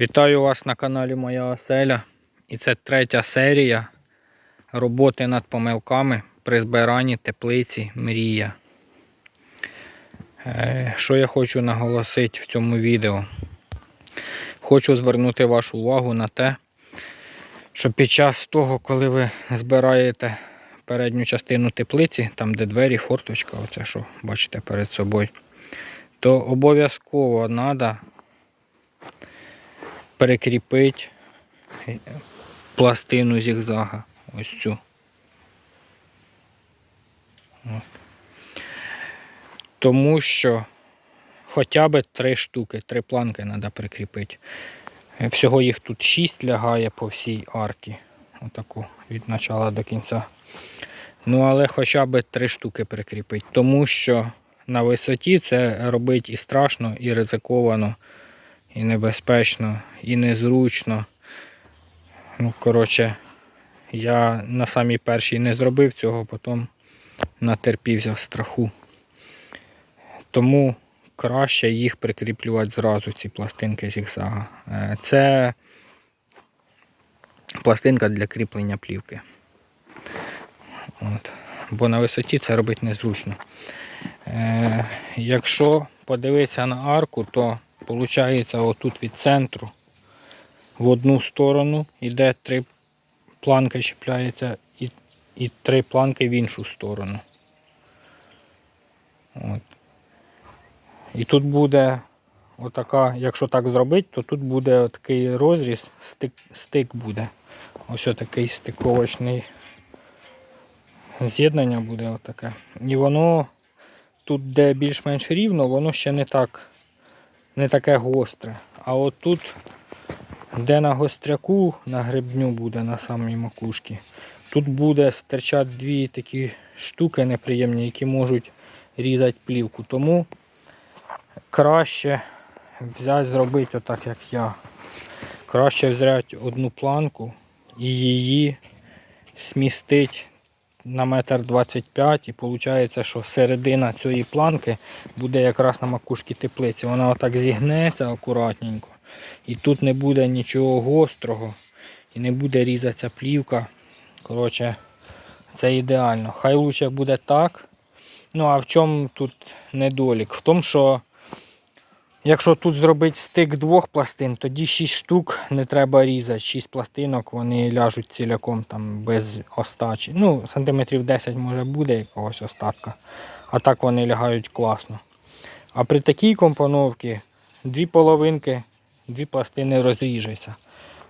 Вітаю вас на каналі Моя Оселя. І це третя серія роботи над помилками при збиранні теплиці Мрія. Е, Що я хочу наголосити в цьому відео? Хочу звернути вашу увагу на те, що під час того, коли ви збираєте передню частину теплиці, там де двері, форточка, оце що бачите перед собою, то обов'язково треба перекріпити пластину зігзага. Ось цю. Тому що хоча б три штуки, три планки треба прикріпити. Всього їх тут шість лягає по всій арці. Отаку від початку до кінця. Ну, але хоча б три штуки прикріпити. Тому що на висоті це робить і страшно, і ризиковано, і небезпечно, і незручно. Ну, коротше, я на самій першій не зробив цього, потім натерпівся страху. Тому краще їх прикріплювати зразу, ці пластинки зігзага. Е, Це пластинка для кріплення плівки. От. Бо на висоті це робити незручно. Е, якщо подивитися на арку, то виходить отут від центру в одну сторону йде три планки чіпляється і, і три планки в іншу сторону. От. І тут буде отака, якщо так зробити, то тут буде такий розріз, стик, стик буде. Ось такий стиковочний з'єднання буде отаке. І воно тут, де більш-менш рівно, воно ще не так, не таке гостре. А от тут, де на гостряку, на гребню буде на самій макушці, тут буде стирчати дві такі штуки неприємні, які можуть різати плівку. Тому краще взяти, зробити отак, як я. Краще взяти одну планку і її смістити на метр 25 і виходить, що середина цієї планки буде якраз на макушці теплиці. Вона отак зігнеться акуратненько. І тут не буде нічого гострого і не буде різатися плівка. Коротше, це ідеально. Хай лучше буде так. Ну а в чому тут недолік? В тому, що якщо тут зробити стик двох пластин, тоді 6 штук не треба різати. 6 пластинок вони ляжуть ціляком там без остачі. Ну, сантиметрів 10 може буде якогось остатка. А так вони лягають класно. А при такій компоновці дві половинки, дві пластини розріжеться.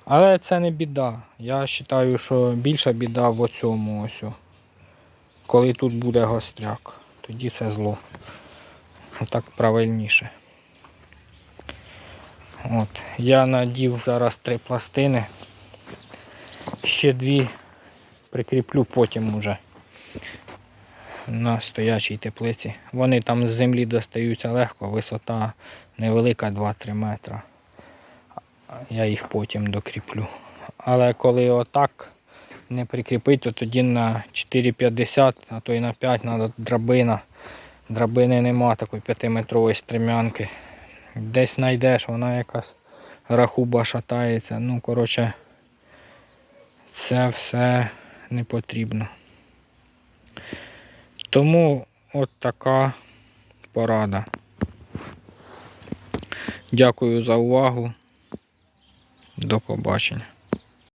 Але це не біда. Я вважаю, що більша біда в оцьому ось. Коли тут буде гостряк, тоді це зло. Отак правильніше. От. Я надів зараз три пластини. Ще дві прикріплю потім уже на стоячій теплиці. Вони там з землі достаються легко, висота невелика 2-3 метра. Я їх потім докріплю. Але коли отак не прикріпити, то тоді на 4,50, а то й на 5 треба драбина. Драбини нема такої 5-метрової стремянки. Десь знайдеш, вона якась рахуба шатається. Ну, коротше, це все не потрібно. Тому от така порада. Дякую за увагу. До побачення.